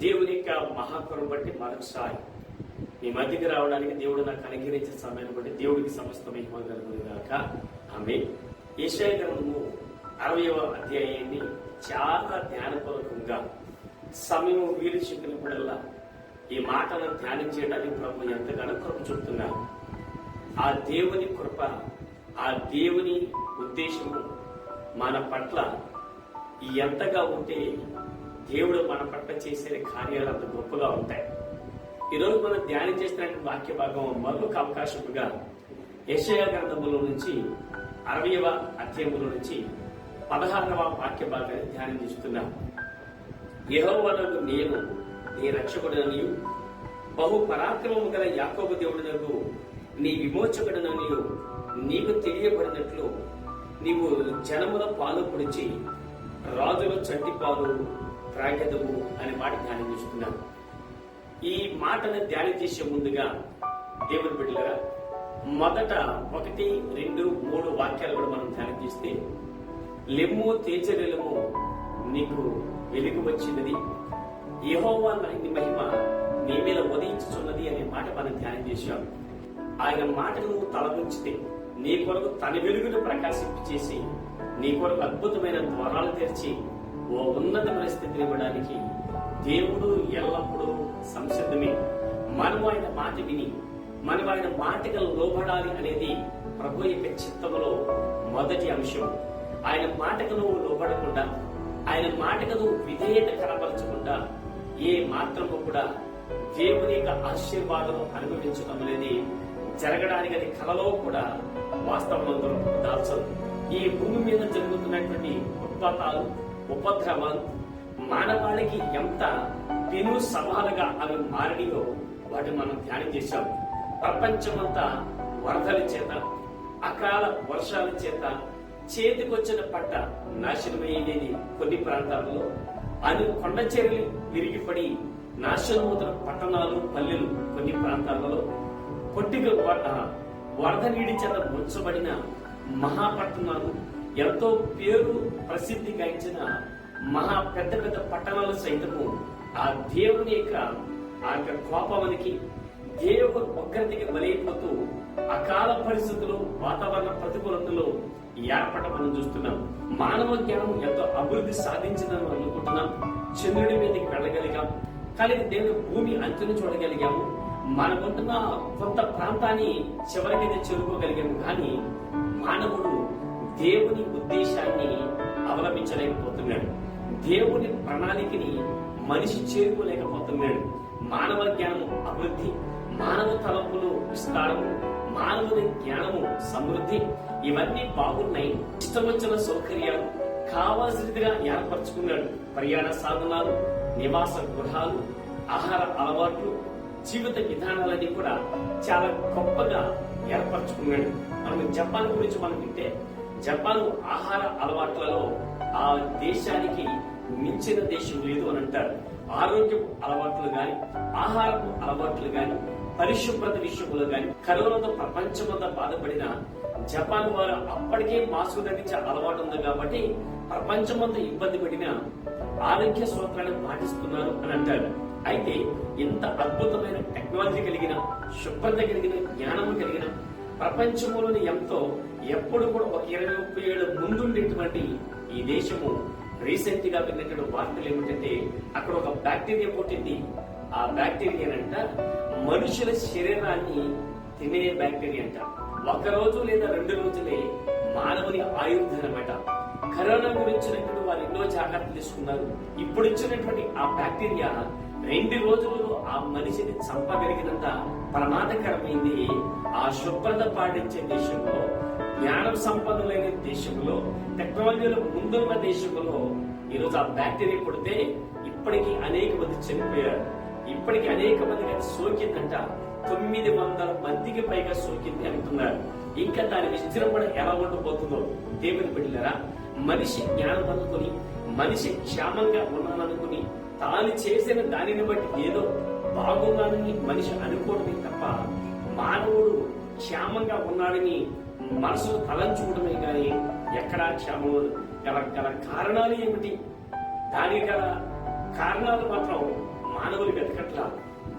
దేవుని యొక్క మహాకరం బట్టి మనకు సాయం మీ మధ్యకి రావడానికి దేవుడు నాకు అనుగ్రహించిన సమయాన్ని బట్టి దేవుడికి సమస్త మహిమ ఆమె ఏషయ గ్రంథము అరవయవ అధ్యాయాన్ని చాలా ధ్యానపూర్వకంగా సమయం వీలు చెప్పినప్పుడల్లా ఈ మాటలను ధ్యానం చేయడానికి ప్రభు ఎంతగానో కృప చూపుతున్నారు. ఆ దేవుని కృప ఆ దేవుని ఉద్దేశము మన పట్ల ఎంతగా ఉంటే దేవుడు మన పట్ల చేసే కార్యాలు అంత గొప్పగా ఉంటాయి. ఈరోజు మనం ధ్యానం చేసినటువంటి వాక్య భాగం మరొక అవకాశముగా యశయ గ్రంథములో నుంచి అరవయవ అధ్యయములో నుంచి పదహారవ వాక్య భాగాన్ని ధ్యానం చేస్తున్నాం. యహోవనకు నేను నీ రక్షకుడననియు బహు పరాక్రమము గల యాకోబు దేవుడినకు నీ విమోచకుడననియు నీకు తెలియబడినట్లు నీవు జనముల పాలు పొడిచి రాజుల చంటి పాలు త్రాగెదవు అనే మాట ధ్యానం చేస్తున్నాను ఈ మాటను ధ్యానం చేసే ముందుగా దేవుని బిడ్డలుగా మొదట ఒకటి రెండు మూడు వాక్యాలు కూడా మనం ధ్యానం చేస్తే లెమ్ము తేజరెలము నీకు వెలుగు వచ్చినది. యహోవా నీ మహిమ నీ మీద ఉదయించుచున్నది అనే మాట మనం ధ్యానం చేశాం. ఆయన మాటను నువ్వు నీ కొరకు తన వెలుగును ప్రకాశింపు చేసి నీ కొరకు అద్భుతమైన ద్వారాలు తెరిచి ఓ ఉన్నత పరిస్థితిని ఇవ్వడానికి దేవుడు ఎల్లప్పుడూ సంసిద్ధమే. మనం ఆయన మాట విని మనం ఆయన మాటకు లోబడాలి అనేది ప్రభు యొక్క చిత్తములో మొదటి అంశం. ఆయన మాటకు నువ్వు లోబడకుండా ఆయన మాటకు నువ్వు విధేయత కనపరచకుండా ఏ మాత్రము కూడా దేవుని యొక్క ఆశీర్వాదం అనుభవించడం అనేది జరగడానికి అది కలలో కూడా వాస్తవంలో దాల్చదు. ఈ భూమి మీద జరుగుతున్నటువంటి ఉత్పత్తాలు ఉపద్రవాలు మానవాళికి ఎంత పెను సవాలుగా అవి మారినయో వాటిని మనం ధ్యానం చేశాం. ప్రపంచమంతా వరదల చేత అకాల వర్షాల చేత చేతికొచ్చిన పంట నాశనమయ్యేది కొన్ని ప్రాంతాలలో అను కొండ చర్యలు విరిగిపడి నాశనమవుతున్న పట్టణాలు పల్లెలు కొన్ని ప్రాంతాలలో కొట్టిక వరద నీటి చేత ముంచబడిన మహాపట్టణాలు ఎంతో పేరు ప్రసిద్ధి గాంచిన మహా పెద్ద పెద్ద పట్టణాలు సైతము ఆ దేవుని యొక్క ఆ యొక్క కోపానికి దేవుడు ఒక్కరికి బలైపోతూ అకాల పరిస్థితులు వాతావరణ ప్రతికూలతలు ఏర్పడ మనం చూస్తున్నాం. మానవ జ్ఞానం ఎంతో అభివృద్ధి సాధించిందని మనం అనుకుంటున్నాం. చంద్రుడి మీదకి వెళ్ళగలిగాం. కానీ దేవుడు భూమి అంచును చూడగలిగాము. మనకుంటున్న కొంత ప్రాంతాన్ని చివరికైతే చేరుకోగలిగాము కానీ మానవుడు దేవుని ఉద్దేశాన్ని అవలంబించలేకపోతున్నాడు. దేవుని ప్రణాళికని మనిషి చేరుకోలేకపోతున్నాడు. మానవ జ్ఞానము అభివృద్ధి మానవ తలపులు విస్తారము మానవుని జ్ఞానము సమృద్ధి ఇవన్నీ బాగున్నాయి. ఇష్టం వచ్చిన సౌకర్యాలు కావాల్సినదిగా ఏర్పరచుకున్నాడు. ప్రయాణ సాధనాలు నివాస గృహాలు ఆహార అలవాట్లు జీవిత విధానాలన్నీ కూడా చాలా గొప్పగా ఏర్పరచుకున్నాడు. మనం జపాన్ గురించి మనం వింటే జపాన్ ఆహార అలవాట్లలో ఆ దేశానికి మించిన దేశం లేదు అని అంటారు. ఆరోగ్యం అలవాట్లు గాని ఆహారపు అలవాట్లు గాని పరిశుభ్రత విషయంలో గాని కరోనాతో ప్రపంచమంతా బాధపడిన జపాన్ వారు అప్పటికే మాస్క్ ధరించే అలవాటు ఉంది కాబట్టి ప్రపంచమంతా ఇబ్బంది పడిన ఆరోగ్య సూత్రాన్ని పాటిస్తున్నారు అని అంటారు. అయితే ఇంత అద్భుతమైన టెక్నాలజీ కలిగిన శుభ్రత కలిగిన జ్ఞానము కలిగిన ప్రపంచంలోని ఎంతో ఎప్పుడు కూడా ఒక ఇరవై ముప్పై ఏళ్ళ ముందుండేటువంటి ఈ దేశము రీసెంట్గా విన్నటువంటి వార్తలు ఏమిటంటే అక్కడ ఒక బ్యాక్టీరియా పుట్టింది. ఆ బ్యాక్టీరియా అంట మనుషుల శరీరాన్ని తినే బ్యాక్టీరియా అంట. ఒక రోజు లేదా రెండు రోజులే మానవుని ఆయుర్ధనమట కరోనా గురించినటువంటి వారు ఎన్నో జాగ్రత్తలు తీసుకున్నారు. ఇప్పుడు ఇచ్చినటువంటి ఆ బ్యాక్టీరియా రెండు రోజులలో ఆ మనిషిని చంపగలిగినంత ప్రమాదకరమైంది. ఆ శుభ్రత పాటించే దేశంలో జ్ఞానం సంపన్నులైన దేశంలో టెక్నాలజీలో ముందున్న దేశంలో ఈరోజు ఆ బ్యాక్టీరియా పుడితే ఇప్పటికీ అనేక మంది చనిపోయారు. ఇప్పటికి అనేక మందికి అది సోకిందంట. తొమ్మిది వందల మందికి పైగా సోకింది అంటున్నారు. ఇంకా దాని విజృంభణ ఎలా ఉండబోతుందో దేవుని బిడ్డలరా మనిషి జ్ఞానం అందుకుని మనిషి క్షేమంగా ఉన్నాననుకుని తాను చేసిన దానిని బట్టి ఏదో బాగున్నానని మనిషి అనుకోవడమే తప్ప మానవుడు క్షేమంగా ఉన్నాడని మనసు తలంచుకోవడమే కానీ ఎక్కడా క్షేమం గల గల కారణాలు ఏమిటి? దానికి గల కారణాలు మాత్రం మానవులు వెతకట్లా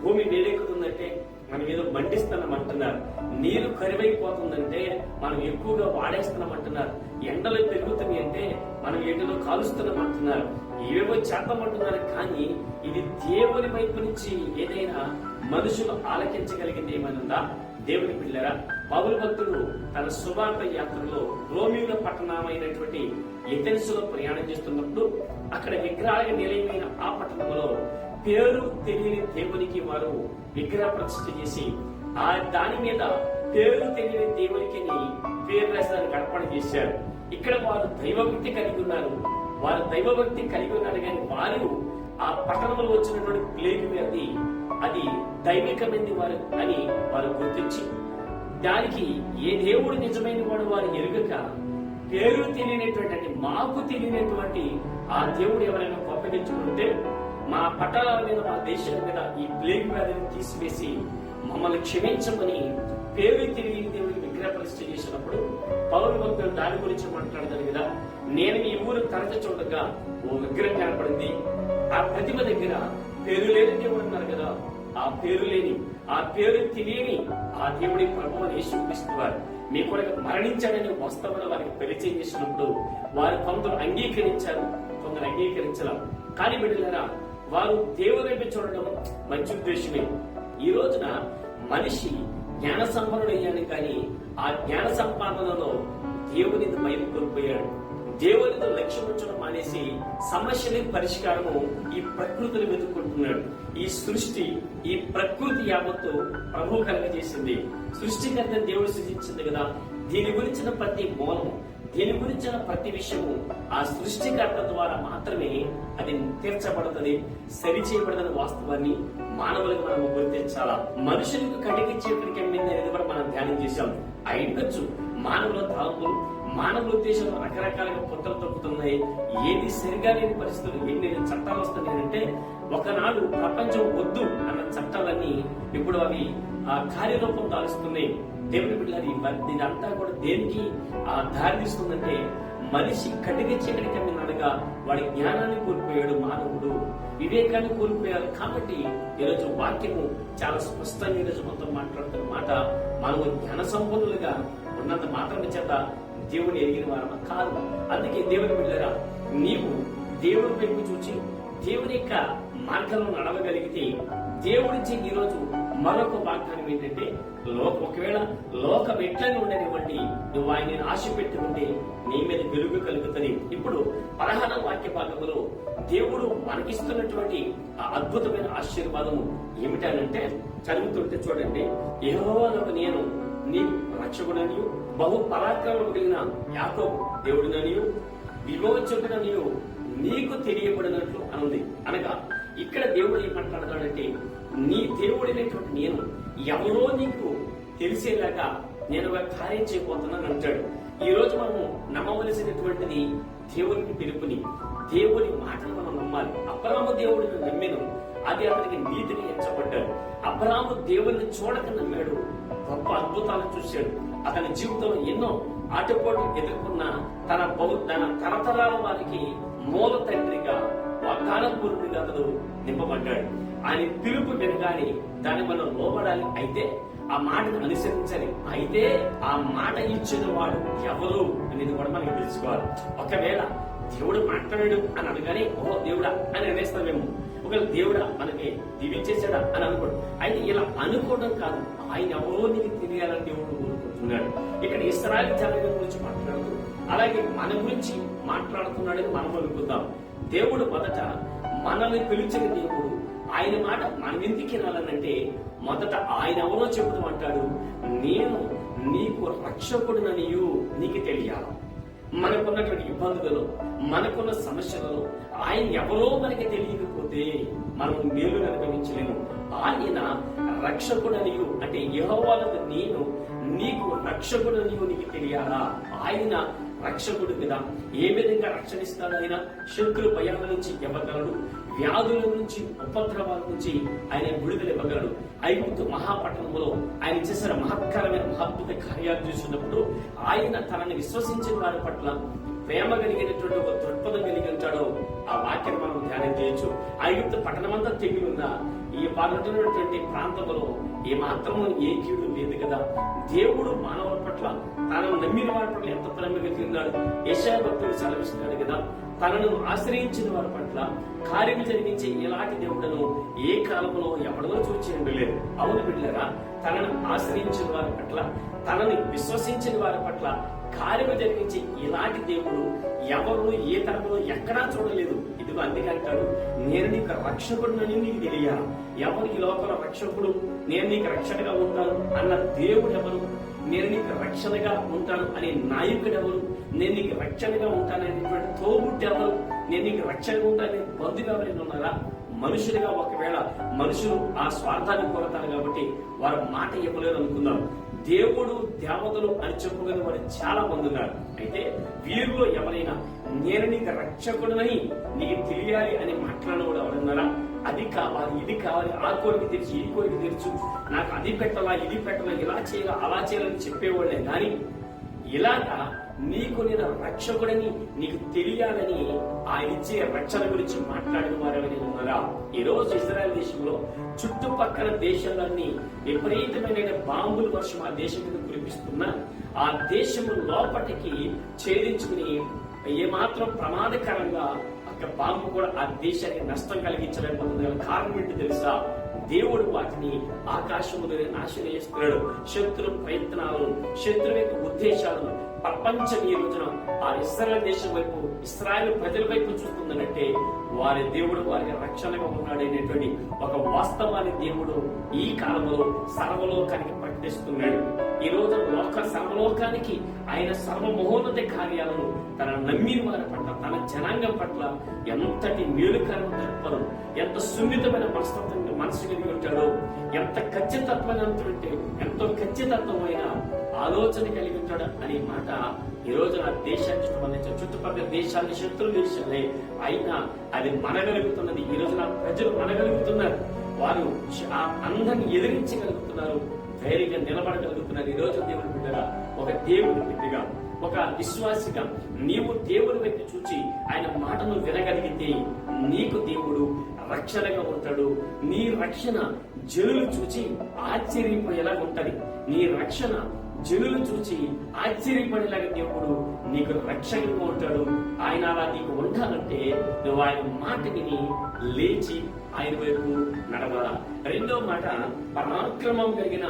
భూమి వేడెక్కుతుందంటే మనం ఏదో మండిస్తున్నాం అంటున్నారు నీరు కరువైపోతుందంటే మనం ఎక్కువగా వాడేస్తున్నాం అంటున్నారు ఎండలు పెరుగుతున్నాయి అంటే మనం ఎండలో కాలుస్తున్నాం అంటున్నారు ఏవేవో చేద్దామంటున్నారు కానీ ఇది దేవుని వైపు నుంచి ఏదైనా మనుషులు ఆలకించగలిగింది ఏమైందా దేవుని పిల్లరా పౌరు భక్తుడు తన శుభార్త యాత్రలో రోమిల పట్టణమైనటువంటి ఎథెన్సులో ప్రయాణం చేస్తున్నప్పుడు అక్కడ విగ్రహాల నిలయమైన ఆ పట్టణంలో పేరు తెలియని దేవునికి వారు విగ్రహ ప్రతిష్ఠ చేసి ఆ దాని మీద పేరు తెలియని దేవునికి పేరు రాసడానికి అర్పణ చేశారు. ఇక్కడ వారు దైవభక్తి కలిగి ఉన్నారు. వారు దైవభక్తి కలిగి ఉన్నారు కానీ వారు ఆ పట్టణంలో వచ్చినటువంటి ప్లేగు వ్యాధి అది దైవికమైనది వారు అని వారు గుర్తించి దానికి ఏ దేవుడు నిజమైన వాడు వారు ఎరుగక పేరు తెలియనటువంటి మాకు తెలియనటువంటి ఆ దేవుడు ఎవరైనా కోపగించుకుంటే మా పట్టణాల మీద మా దేశం మీద ఈ ప్లేగ్ వ్యాధిని తీసివేసి మమ్మల్ని క్షమించమని పేరు తెలియని దేవుడికి విగ్రహ పరిస్థితి చేసినప్పుడు పౌరు భక్తులు దాని గురించి మాట్లాడతారు కదా. నేను మీ ఊరు తరచ చూడగా ఓ విగ్రహం కనపడింది ఆ ప్రతిమ దగ్గర పేరు లేని దేవుడు అన్నారు కదా. ఆ పేరు లేని ఆ పేరు తెలియని ఆ దేవుడి ప్రభు యేసుక్రీస్తు వారు మీ కొరకు మరణించాడని వాస్తవంలో వారికి పరిచయం చేసినప్పుడు వారు కొందరు అంగీకరించారు కొందరు అంగీకరించరు కానీ బిడ్డలారా వారు దేవుని వైపు చూడడం మంచి ఉద్దేశమే. ఈ రోజున మనిషి జ్ఞాన సంపన్నుడయ్యాను కానీ ఆ జ్ఞాన సంపాదనలో దేవుని భయం కోల్పోయాడు. దేవునితో లక్ష్యం ఉంచడం మానేసి సమస్యని పరిష్కారము ఈ ప్రకృతిని వెతుక్కుంటున్నాడు. ఈ సృష్టి ఈ ప్రకృతి యావత్తు ప్రభు కలగజేసింది. సృష్టికర్త దేవుడు సృజించింది కదా. దీని గురించిన ప్రతి మూలము దీని గురించిన ప్రతి విషయము ఆ సృష్టికర్త ద్వారా మాత్రమే అది తీర్చబడుతుంది సరి చేయబడదని వాస్తవాన్ని మానవులకు మనం గుర్తించాలా? మనుషులకు కటికి చీకటి ఎమ్మింది అనేది కూడా మనం ధ్యానం చేశాం. అయినచ్చు మానవుల తలంపులు మానవుల ఉద్దేశం రకరకాలుగా పుట్టలు తొక్కుతున్నాయి. ఏది సరిగా లేని పరిస్థితులు ఎన్ని చట్టాలు వస్తున్నాయంటే ఒకనాడు ప్రపంచం వద్దు అన్న చట్టాలన్నీ ఇప్పుడు అవి ఆ కార్యరూపం దాలుస్తున్నాయి. దేవుని బిడ్డలు అంతా కూడా దేనికి ఆ మనిషి కటిక చీకటి కమ్మినగా వాడి జ్ఞానాన్ని కోల్పోయాడు మానవుడు వివేకాన్ని కోల్పోయారు కాబట్టి ఈరోజు వాక్యము చాలా స్పష్టంగా ఈరోజు మొత్తం మాట్లాడుతున్న మాట మనము జ్ఞాన సంపన్నులుగా ఉన్నంత మాత్రమే చేత దేవుని ఎరిగిన వారమ? కాదు. అందుకే దేవుని బిడ్డరా నీవు దేవుని వైపు చూచి దేవుని యొక్క మార్గంలో నడవగలిగితే దేవుడి ఈ రోజు మరొక వాగ్దానం ఏంటంటే లోక ఒకవేళ లోక మెట్లని ఉండనివ్వండి నువ్వు ఆయన ఆశ పెట్టి ఉంటే నీ మీద వెలుగు కలుగుతుంది. ఇప్పుడు పదహార వాక్య భాగంలో దేవుడు మనకిస్తున్నటువంటి ఆ అద్భుతమైన ఆశీర్వాదము ఏమిటనంటే చదువుతుంటే చూడండి యెహోవానకు నేను నీ రక్షకుడనియు బహు పరాక్రమం కలిగిన యాకోబు దేవుడిననియు విమోచకుడనియు నీకు తెలియబడినట్లు అనుంది. అనగా ఇక్కడ దేవుడు ఏం మాట్లాడతాడంటే నీ దేవుడైనటువంటి నేను ఎవరో నీకు తెలిసేలాగా నేను ఒక కార్యం చేయబోతున్నాను అంటాడు. ఈ రోజు మనము నమ్మవలసినటువంటిది దేవునికి పిలుపుని దేవుని మాటను మనం నమ్మాలి. అబ్రాము దేవుడిని నమ్మిను అది అతనికి నీతిని ఎంచబడ్డాడు. అబ్రాము దేవుని చూడక నమ్మాడు. గొప్ప అద్భుతాలు చూశాడు. అతని జీవితంలో ఎన్నో ఆటపోటు ఎదుర్కొన్న తన బహు తన తరతరాల వారికి మూల తండ్రిగా వాగ్దాన పూర్తిగా అతను నింపబడ్డాడు. ఆయన పిలుపు వినగాని దాన్ని మనం లోబడాలి అయితే ఆ మాటను అనుసరించాలి అయితే ఆ మాట ఇచ్చిన వాడు ఎవరు అనేది కూడా మనకి తెలుసుకోవాలి. ఒకవేళ దేవుడు మాట్లాడాడు అని అనగానే ఓ దేవుడా అని అనేస్తామేమో ఒకవేళ దేవుడా మనకి దివించేసాడా అని అనుకోడు. అయితే ఇలా అనుకోవడం కాదు ఆయన ఎవరో నీకు తెలియాలని దేవుడు కోరుకుంటున్నాడు. ఇక్కడ ఇస్రాయల్ జనాంగం గురించి మాట్లాడుతూ అలాగే మన గురించి మాట్లాడుతున్నాడని మనం అనుకుందాం. దేవుడు మొదట మనల్ని పిలిచిన దేవుడు ఆయన మాట మనం ఎందుకు వినాలనంటే మొదట ఆయన ఎవరో చెబుతూ అంటాడు నేను నీకు రక్షకుడుననియు నీకు తెలియాలి. మనకున్నటువంటి ఇబ్బందులలో మనకున్న సమస్యలలో ఆయన ఎవరో మనకి తెలియకపోతే మనం మేలు అనుభవించలేము. ఆయన రక్షకుడనియు అంటే యహోవాలకు నేను నీకు రక్షకుడనియు నీకు తెలియాలా? ఆయన రక్షకుడు మీద ఏ విధంగా రక్షణిస్తాడు ఆయన శత్రు భయాల నుంచి ఇవ్వగలడు వ్యాధుల నుంచి ఉపద్రవాల నుంచి ఆయన విడుదల ఇవ్వగలడు. ఐగుప్తు మహాపట్టణంలో ఆయన చేసిన మహత్కరమైన మహద్భుత కార్యాలు చూసినప్పుడు ఆయన తనని విశ్వసించిన వారి పట్ల ప్రేమ కలిగినటువంటి ఒక దృక్పథం కలిగి ఉంటాడో ఆ వాక్యం మనం ధ్యానం చేయొచ్చు. ఐగుప్తు పట్టణమంతా తెగి ఉన్నా ఈ పాల్గొంటున్నటువంటి ప్రాంతంలో ఏ మాత్రము ఏ కీడు లేదు కదా. దేవుడు మానవుల పట్ల తాను నమ్మిన వారి పట్ల ఎంత ప్రేమ కలిగి ఉన్నాడు. యశాభక్తులు సెలవిస్తున్నాడు కదా. తనను ఆశ్రయించిన వారి పట్ల కార్యం జరిగించే ఇలాంటి దేవుడను ఏ కాలంలో ఎవడో చూచి ఉండలేదు అవును బిడ్డరా తనను ఆశ్రయించిన వారి పట్ల తనని విశ్వసించిన వారి పట్ల కార్యము జరిగించే ఇలాంటి దేవుడు ఎవరు ఏ తరంలో ఎక్కడా చూడలేదు. ఇదిగో అందుకే అంటాడు నేను నీకు రక్షకుడునని నీకు తెలియాలి ఎవరు ఈ లోపల రక్షకుడు? నేను నీకు రక్షణగా ఉంటాను అన్న దేవుడు ఎవరు? నేను నీకు రక్షణగా ఉంటాను అనే నాయకుడు ఎవరు? నేను నీకు రక్షణగా ఉంటాననేటువంటి తోబుట్టి ఎవరు నేను నీకు రక్షణగా ఉంటాను బంధుగా ఎవరైనా ఉన్నారా? మనుషులుగా ఒకవేళ మనుషులు ఆ స్వార్థాన్ని కోరతారు కాబట్టి వారు మాట ఇవ్వలేరు అనుకుందాం. దేవుడు దేవతలు అని చెప్పుకునే వారు చాలా మంది ఉన్నారు. అయితే వీరిలో ఎవరైనా నేను నీకు రక్షకుడునని నీకు తెలియాలి అని మాట్లాడిన కూడా ఎవరున్నారా అది కావాలి ఇది కావాలి ఆ కోరిక తెరిచి ఈ కోరిక తెరచు. నాకు అది పెట్టాలా ఇది పెట్టాలా ఇలా చేయాలా అలా చేయాలని చెప్పేవాళ్ళే. కానీ ఇలాగా నీకు నేను రక్షకుడని నీకు తెలియాలని ఆ ఇచ్చే రక్షణ గురించి మాట్లాడుకున్నారని ఉన్నారా? ఈ రోజు ఇజ్రాయెల్ దేశంలో చుట్టుపక్కల దేశాలన్నీ విపరీతమైన బాంబుల వర్షం ఆ దేశం మీద కురిపిస్తున్నా ఆ దేశము లోపటికి ఛేదించుకుని ఏమాత్రం ప్రమాదకరంగా అక్కడ బాంబు కూడా ఆ దేశానికి నష్టం కలిగించలేకపోతుంది గల కారణం ఏంటి తెలుసా? దేవుడు వాటిని ఆకాశములో నాశనం చేస్తున్నాడు. శత్రు ప్రయత్నాలు శత్రు యొక్క ఉద్దేశాలను ప్రపంచం ఈ రోజున ఆ ఇస్రాయల్ దేశం వైపు ఇస్రాయల్ ప్రజల వైపు చూస్తుందనంటే వారి దేవుడు వారికి రక్షణ ఉన్నాడనేటువంటి ఒక వాస్తవాన్ని దేవుడు ఈ కాలంలో సర్వలోకానికి ప్రకటిస్తున్నాడు. ఈ రోజు లోక సర్వలోకానికి ఆయన సర్వమహోన్నత కార్యాలను తన నమ్మిన వారి పట్ల తన జనాంగం పట్ల ఎంతటి మేలుకరమైన తత్పరం ఎంత సున్నితమైన మనస్తత్వం మనసు కలిగి ఉంటాడో ఎంత ఖచ్చితత్వమైనటువంటి ఎంతో ఖచ్చితత్వమైన ఆలోచన కలిగి ఉంటాడు అనే మాట ఈ రోజు నా దేశాన్ని సంబంధించిన చుట్టుపక్కల దేశాన్ని శత్రులు దేశాలే అయినా అది మనగలుగుతున్నది. ఈ రోజు నా ప్రజలు మనగలుగుతున్నారు. వారు ఆ అందరిని ఎదిరించగలుగుతున్నారు. ధైర్యంగా నిలబడగలుగుతున్నారు. ఈ రోజు దేవుని బిడ్డగా ఒక దేవుని బిడ్డగా ఒక విశ్వాసిగా నీవు దేవుని వైపు చూచి ఆయన మాటను వినగలిగితే నీకు దేవుడు రక్షణగా ఉంటాడు. నీ రక్షణ జనులు చూచి ఆశ్చర్యపోయేలా ఉంటది. నీ రక్షణ జనులు చూచి ఆశ్చర్యపడేలాగా దేవుడు నీకు రక్షణగా ఉంటాడు. ఆయన అలా నీకు ఉంటానంటే నువ్వు ఆయన మాట విని లేచి ఆయన వైపు నడవాలా? రెండో మాట పరాక్రమం కలిగిన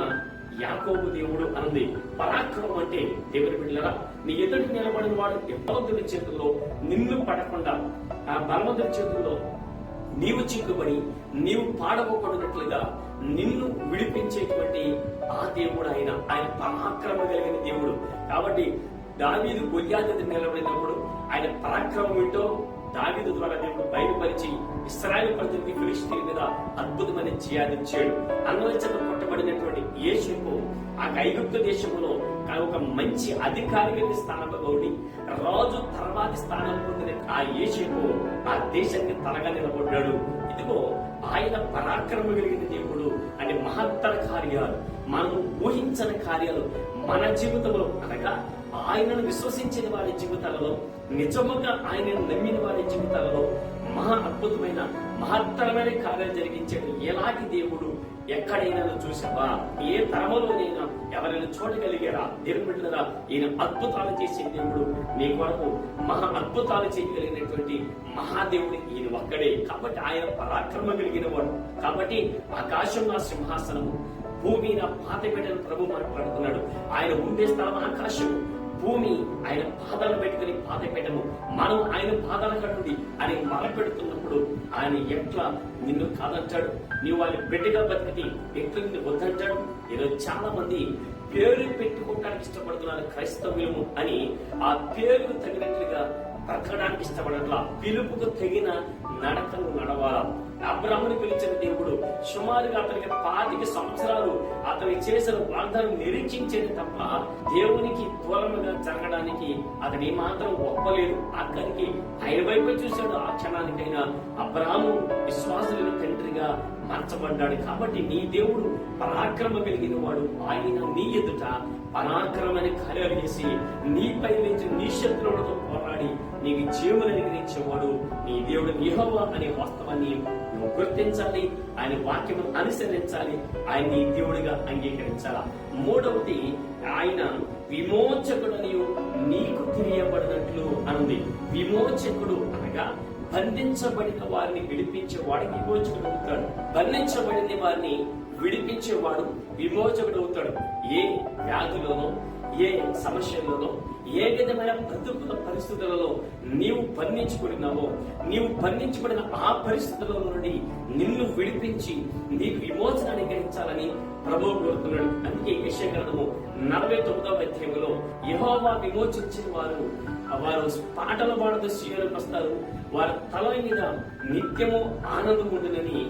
యాకోబు దేవుడు అంది. పరాక్రమం అంటే దేవుని బిడ్డలరా నీ ఎదుటి నిలబడిన వాడు బలవంతుడి చేతుల్లో నిన్ను పడకుండా ఆ బలవంతుడి చేతుల్లో నీవు చిక్కుబడి నీవు పాడవకూడనట్లుగా నిన్ను విడిపించేటువంటి ఆ దేవుడు ఆయన. ఆయన పరాక్రమ కలిగిన దేవుడు. కాబట్టి దావీదు గొయ్యాది నిలబడినప్పుడు ఆయన పరాక్రమం ఏంటో దావీదు ద్వారా దేవుడు బయలుపరిచి ఇస్రాయల్ ప్రజలకి ఫిలిస్తీన్ మీద అద్భుతమైన జియాదించాడు అందువల్ల కొట్టబడినటువంటి యేసుకు ఆ ఐగుప్తు దేశంలో ఒక మంచి అధికారిక స్థానంలో ఉండి రాజు తర్వాతి స్థానం పొందిన ఆ యేసుకు ఆ దేశానికి తలగా నిలబడ్డాడు. ఇదిగో ఆయన పరాక్రమ కలిగిన దేవుడు. అంటే మహత్తర కార్యాలు మనం ఊహించని కార్యాలు మన జీవితంలో అనగా ఆయనను విశ్వసించిన వారి జీవితాలలో నిజముగా ఆయనను నమ్మిన వారి జీవితాలలో మహా అద్భుతమైన మహత్తరమైన కార్యాలు జరిగించాడు ఎలాంటి దేవుడు ఎక్కడైనా చూసావా ఏ తరమలోనైనా ఎవరైనా చూడగలిగారా? దేవుని ఈయన అద్భుతాలు చేసే దేవుడు నీ కొరకు మహా అద్భుతాలు చేయగలిగినటువంటి మహాదేవుడు ఈయన ఒక్కడే. కాబట్టి ఆయన పరాక్రమ కలిగిన వాడు. కాబట్టి ఆకాశం నా సింహాసనము భూమి నా పాత బిడ్డను ప్రభు మాట్లాడుతున్నాడు. ఆయన ఉండే స్థలం ఆకాశము భూమి ఆయన పాదాలు పెట్టుకుని పాత పెట్టము మనం ఆయన పాదాల కట్టుండి అని పెడుతున్నప్పుడు ఆయన ఎట్లా నిన్ను కాదంటాడు? నీవు వాళ్ళ బిడ్డగా బతికి ఎట్లా నిన్ను వద్దంటాడు? ఈరోజు చాలా మంది పేరు పెట్టుకోవడానికి ఇష్టపడుతున్నారు క్రైస్తవులము అని ఆ పేరు తగినట్లుగా బ్రతకడానికి ఇష్టపడట్లా. పిలుపుకు తగిన నడకను నడవాలా. అబ్రాహ్మణి పిలిచిన దేవుడు సుమారుగా అతనికి పాతిక సంవత్సరాలు అతని చేసిన వాగ్దానం నిరీక్షించేది తప్ప దేవునికి దూరముగా జరగడానికి అతని మాత్రం ఒప్పలేదు. అక్కడికి ఆయన వైపు చూశాడు. ఆ క్షణానికైనా అబ్రాహ్ము విశ్వాసులైన తండ్రిగా మార్చబడ్డాడు. కాబట్టి నీ దేవుడు పరాక్రమ కలిగిన వాడు ఆయన నీ ఎదుట పరాక్రమని కార్యాలు చేసి నీపై నుంచి నీ శత్రువులతో పోరాడి నీకు జీవులు అనుగ్రహించేవాడు. నీ దేవుడు యెహోవా అనే వాస్తవాన్ని నువ్వు గుర్తించాలి ఆయన వాక్యం అనుసరించాలి ఆయన్ని దేవుడిగా అంగీకరించాలా? మూడవది ఆయన విమోచకుడని నీకు తెలియబడినట్లు అనుంది. విమోచకుడు అనగా బంధించబడిన వారిని విడిపించే వాడికి విమోచకుడు అవుతాడు. బంధించబడిన వారిని విడిపించేవాడు విమోచకుడు అవుతాడు. ఏ వ్యాధులోనో ఏ సమస్యల్లోనో ఏ విధమైన ప్రతికూల పరిస్థితులలో నీవు బంధించబడినావో నీవు బంధించబడిన ఆ పరిస్థితుల నుండి నిన్ను విడిపించి నీకు విమోచన అనుగ్రహించాలని ప్రభువు కోరుతున్నాడు. అందుకే యశగ్రంథము నలభై తొమ్మిదవ అధ్యాయంలో యహోవా విమోచించిన వారు వారు పాటలు పాడుతూ సీఎలకు వస్తారు. వారి తల మీద నిత్యము ఆనందం ఉండునని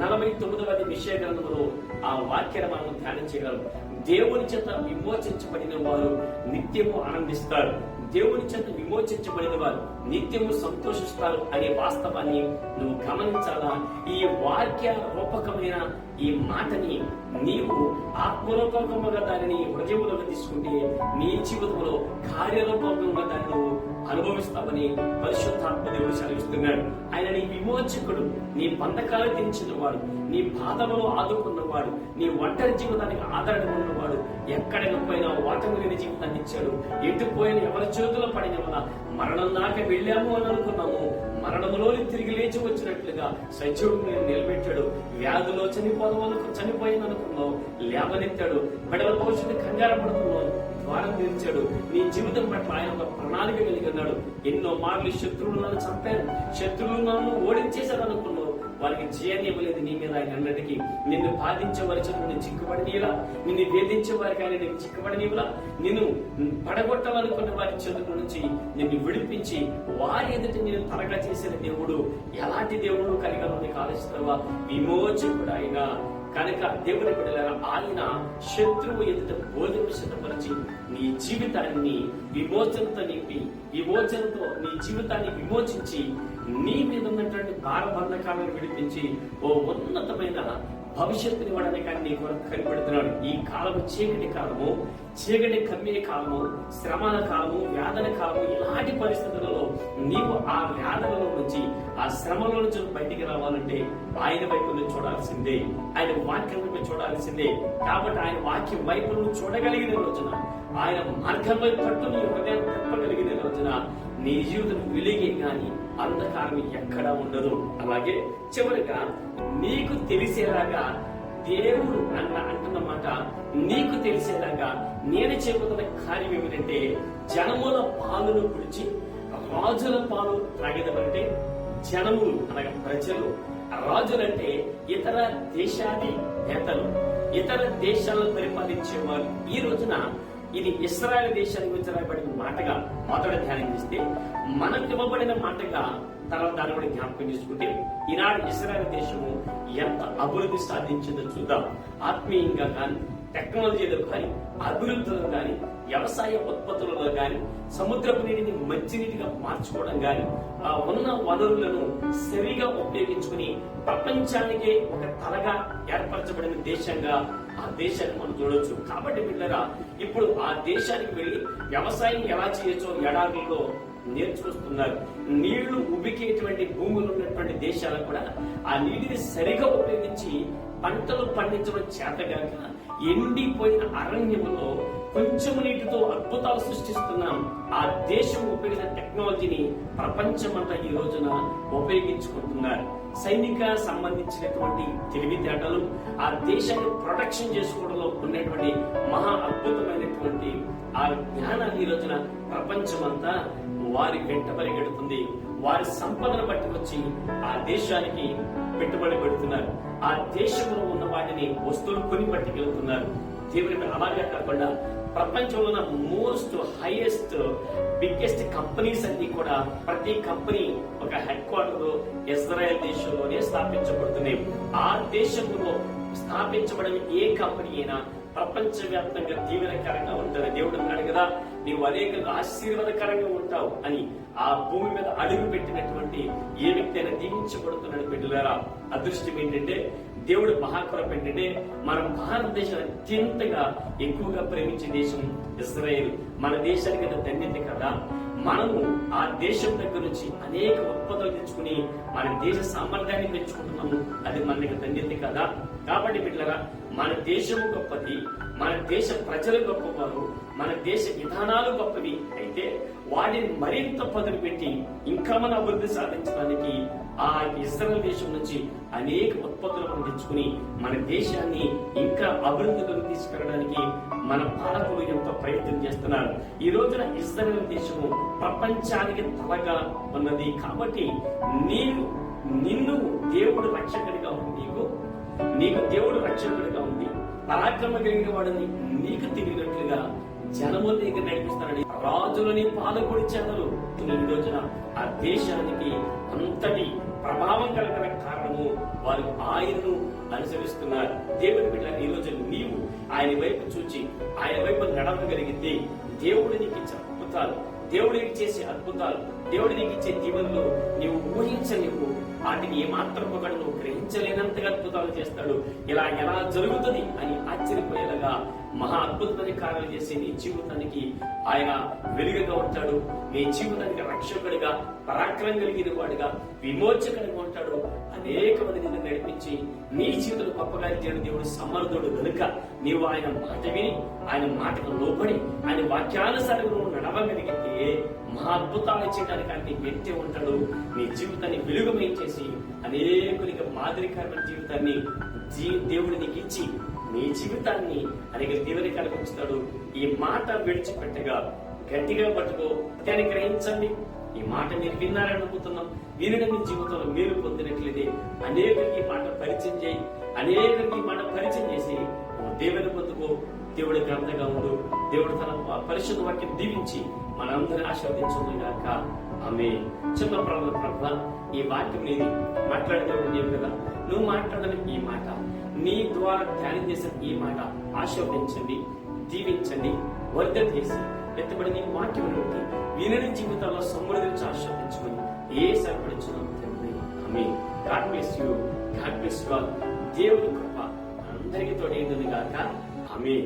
నలభై తొమ్మిదవ విషయ గ్రంథంలో ఆ వాక్యాన్ని మనం ధ్యానం చేయగలం. దేవుని చేత విమోచించబడిన వారు నిత్యము ఆనందిస్తారు. దేవుని చేత విమోచించబడిన వారు నిత్యము సంతోషిస్తారు అనే వాస్తవాన్ని నువ్వు గమనించాలా? ఈ వాక్య రూపకమైన ఈ మాటని నీవు ఆత్మరూపకముగా దానిని హృదయంలోకి తీసుకుంటే నీ జీవితంలో కార్యరూపకంగా దాన్ని నువ్వు అనుభవిస్తామని పరిశుద్ధాత్మ దేవుడు సెలవిస్తున్నాడు. ఆయన నీ విమోచకుడు నీ పంతకాలు తెంచిన వాడు నీ బాధలలో ఆదుకున్నవాడు నీ ఒంటరి జీవితానికి ఆధారణ ఉన్నవాడు ఎక్కడికి పోయినా ఓటమి లేని జీవితాన్ని ఇచ్చాడు. ఎటు పోయిన ఎవరి చేతిలో పడిన వల్ల మరణం దాకా వెళ్ళాము అని అనుకున్నాము. మరణములోని తిరిగి లేచి వచ్చినట్లుగా సజీవుడు నేను నిలబెట్టాడు. వ్యాధిలో చనిపోదాం అనుకు చనిపోయింది లేవనెత్తాడు. బిడల భవిష్యత్తు కంగారు పడుతున్నావు. ద్వారం తెరిచాడు. నీ జీవితం పట్ల ఆయన ఒక ప్రణాళిక కలిగి ఉన్నాడు. ఎన్నో మార్లు శత్రువులు నన్ను చంపారు. శత్రువులు నన్ను ఓడించేశారు అనుకున్నావు. వారికి జయాన్ని ఇవ్వలేదు నీ మీద ఆయన అన్నటికి. నిన్ను బాధించే వారి చదువు నేను చిక్కుబడినీలా నిన్ను వేధించే వారికి ఆయన నేను చిక్కుబడినీలా నిన్ను పడగొట్టాలనుకున్న వారి చదువు నుంచి నిన్ను విడిపించి వారి ఎదుట నేను తరగా చేసిన దేవుడు. ఎలాంటి దేవుడు కలిగను నీకు ఆలోచిస్తావా? విమోచకుడు ఆయన. కనుక దేవుని బిడ్డలారా ఆయన శత్రువు ఎదుట భోజనం సిద్ధపరిచి నీ జీవితాన్ని విమోచనతో నింపి విమోచనతో నీ జీవితాన్ని విమోచించి నీ మీద ఉన్నటువంటి భారబంధకాలను విడిపించి ఓ ఉన్నతమైన భవిష్యత్తుని ఇవ్వడానికి ఆయన నీ కొరకు కనిపెడుతున్నాడు. ఈ కాలము చీకటి కాలము చీకటి కమ్మే కాలము శ్రమల కాలము వేదన కాలము ఇలాంటి పరిస్థితులలో నీవు ఆ వేదనలో నుంచి ఆ శ్రమలో నుంచి బయటికి రావాలంటే ఆయన వైపు నుంచి చూడాల్సిందే. ఆయన వాక్యం వైపు చూడాల్సిందే. కాబట్టి ఆయన వాక్యం వైపు నువ్వు చూడగలిగిన రోజున ఆయన మార్గం వైపు పట్టు నీ హృదయం తప్పగలిగిన రోజున నీ జీవితం విలిగే కానీ అంధకారం ఎక్కడ ఉండదు. అలాగే చివరిగా నీకు తెలిసేలాగా దేవుడు అన్న అంటున్నమాట నీకు తెలిసేలాగా నేను చెబుతున్న కార్యం ఏమిటంటే జనముల పాలును గురించి రాజుల పాలు త్రాగేదమంటే జనములు అనగా ప్రజలు. రాజులంటే ఇతర దేశాది నేతలు ఇతర దేశాలను పరిపాలించేవారు ఈ రోజున ఇది ఇస్రాయల్ దేశానికి గురించి రాయబడిన మాటగా మొదట ధ్యానం చేస్తే మనకు ఇవ్వబడిన మాటగా తర్వాత దాన్ని కూడా జ్ఞాపకం చేసుకుంటే ఈనాడు ఇస్రాయల్ దేశము ఎంత అభివృద్ధి సాధించిందో చూద్దాం. ఆత్మీయంగా కానీ టెక్నాలజీలో కానీ అభివృద్ధిలో కానీ వ్యవసాయ ఉత్పత్తులలో కానీ సముద్రపు నీటిని మంచినీటిగా మార్చుకోవడం కానీ ఆ ఉన్న వనరులను సరిగా ఉపయోగించుకుని ప్రపంచానికే ఒక తలగా ఏర్పరచబడిన దేశంగా ఆ దేశాన్ని మనం చూడొచ్చు. కాబట్టి బిడ్డరా ఇప్పుడు ఆ దేశానికి వెళ్ళి వ్యవసాయం ఎలా చేయొచ్చో ఎడారులలో నేర్చుకొస్తున్నారు. నీళ్ళు ఉబికేటువంటి భూములు ఉన్నటువంటి దేశాలకు కూడా ఆ నీటిని సరిగా ఉపయోగించి పంటలు పండించడం చేతగాక ఎండిపోయిన అరణ్యంలో కొంచెం నీటితో అద్భుతాలు సృష్టిస్తున్నాం ఆ దేశం ఉపయోగించిన టెక్నాలజీని ప్రపంచమంతా ఈ రోజున ఉపయోగించుకుంటున్నారు. సైనిక సంబంధించినటువంటి తెలివితేటలు ఆ దేశాన్ని ప్రొటెక్షన్ చేసుకోవడంలో ఉన్నటువంటి మహా అద్భుతమైనటువంటి ఆ జ్ఞానాన్ని ఈ రోజున ప్రపంచమంతా వారి వెంట పరిగెడుతుంది. వారి సంపదను బట్టి వచ్చి ఆ దేశానికి పెట్టుబడి పెడుతున్నారు. ఆ దేశంలో ఉన్న వాటిని వస్తువులు కొని పట్టుకెళ్తున్నారు. దేవుని అలాగే కాకుండా ప్రపంచంలో ఉన్న మోస్ట్ హైయెస్ట్ బిగ్గెస్ట్ కంపెనీస్ అన్ని కూడా ప్రతి కంపెనీ ఒక హెడ్ క్వార్టర్ ఇజ్రాయెల్ దేశంలోనే స్థాపించబడుతున్నాయి. ఆ దేశంలో స్థాపించబడిన ఏ కంపెనీ అయినా ప్రపంచవ్యాప్తంగా తీవ్రకరంగా ఉంటుంది దేవుడు అన్నాడు కదా. నీవు అనేక ఆశీర్వాదకరంగా ఉంటావు అని ఆ భూమి మీద అడుగు పెట్టినటువంటి ఏ వ్యక్తి అయినా దీవించబడుతున్నాడు బిడ్డలారా. అదృష్టం ఏంటంటే దేవుడు మహాకృప ఏంటంటే మనం భారతదేశం అత్యంతగా ఎక్కువగా ప్రేమించే దేశం ఇస్రాయేల్. మన దేశానికి అయితే ధన్యత కదా. మనము ఆ దేశం దగ్గర నుంచి అనేక ఉత్పత్తులు తెచ్చుకుని మన దేశ సామర్థ్యాన్ని పెంచుకుంటున్నాము. అది మనకి తండ్రి కదా? కాబట్టి బిడ్డరా మన దేశం గొప్పది మన దేశ ప్రజలు గొప్పవారు మన దేశ విధానాలు గొప్పవి. అయితే వాటిని మరింత పదులు పెట్టి ఇంకా మన అభివృద్ధి సాధించడానికి ఆ ఇస్రాయల్ దేశం నుంచి అనేక ఉత్పత్తులు మనం తెచ్చుకుని మన దేశాన్ని ఇంకా అభివృద్ధిలోకి తీసుకెళ్ళడానికి మన పాలకులు ఎంతో ప్రయత్నం చేస్తున్నారు. ఈ రోజున ఇస్రాయల్ దేశము ప్రపంచానికి తలగా ఉన్నది. కాబట్టి నీవు నిన్ను దేవుడు రక్షకుడిగా ఉంది. నీకు నీకు దేవుడు రక్షకుడిగా ఉంది. పరాక్రమ కలిగిన వాడిని నీకు తిరిగినట్లుగా జనము దగ్గర నడిపిస్తానని రాజులని పాలకుడి చేతలు. ఈ రోజున ఆ దేశానికి అంతటి ప్రభావం కలగడానికి కారణము వారు ఆయనను అనుసరిస్తున్నారు. దేవుడి బిడ్డ ఈ రోజు నీవు ఆయన వైపు చూచి ఆయన వైపు నడవగలిగితే దేవుడు నీకు ఇచ్చే అద్భుతాలు దేవుడు నీకు చేసే అద్భుతాలు దేవుడు నీకు ఇచ్చే జీవనంలో నీవు ఊహించలేవు వాటిని ఏమాత్రం ఒకటి నువ్వు గ్రహించలేనంతగా అద్భుతాలు చేస్తాడు. ఇలా ఎలా జరుగుతుంది అని ఆశ్చర్యపోయేలాగా మహా అద్భుతమైన కార్యాలు చేసే నీ జీవితానికి ఆయన వెలుగుగా ఉంటాడు. నీ జీవితానికి రక్షకుడిగా పరాక్రమం కలిగిన వాడిగా విమోచకుడిగా ఉంటాడు. అనేక మంది నిన్ను నడిపించి నీ జీవితం గొప్పగా చేయడం దేవుడు సమర్థుడు కనుక నీవు ఆయన మాట విని ఆయన మాటకు లోపడి ఆయన వాక్యానుసారం నువ్వు నడవగలిగితే మహా అద్భుతాలు చేయడానికి వ్యక్తి ఉంటాడు నీ జీవితాన్ని వెలుగుమయం చేసి అనేకునికి మాదిరికరమైన జీవితాన్ని జీ దేవుడు నీకు ఇచ్చి నీ జీవితాన్ని అనేక దేవుని కలిగిస్తాడు ఈ మాట విడిచిపెట్టగా గట్టిగా పట్టుకో దాన్ని గ్రహించండి. ఈ మాట మీరు విన్నారని అనుకుంటున్నాం. వినడం మీ జీవితంలో మీరు పొందినట్లయితే అనేకరికి ఈ మాట పరిచయం చేయి. అనేకరికి ఈ మాట పరిచయం చేసి దేవుని పొందుకో. దేవుడి గ్రంథంగా ఉండు. దేవుడు తన పరిశుద్ధ వాక్యం దీవించి మనందరిని ఆశీర్వదించుంది ఆమె చిన్న ప్రభు ప్రభు ఈ వాక్యం నీది మాట్లాడేటప్పుడు నీవు కదా నువ్వు మాట్లాడని ఈ మాట నీ ద్వారా ధ్యానం చేసిన ఈ మాట ఆశీర్వదించండి దీవించండి వర్ధం చేసి ఎత్తబడి నీ వాక్యం నుండి వినని జీవితాల్లో సమృద్ధించి ఆశీర్వదించుకొని ఏ సరిపడించడం తండ్రి. ఆమె God bless you God bless you దేవుని కృప అందరికీ తోడైందని గాక. ఆమె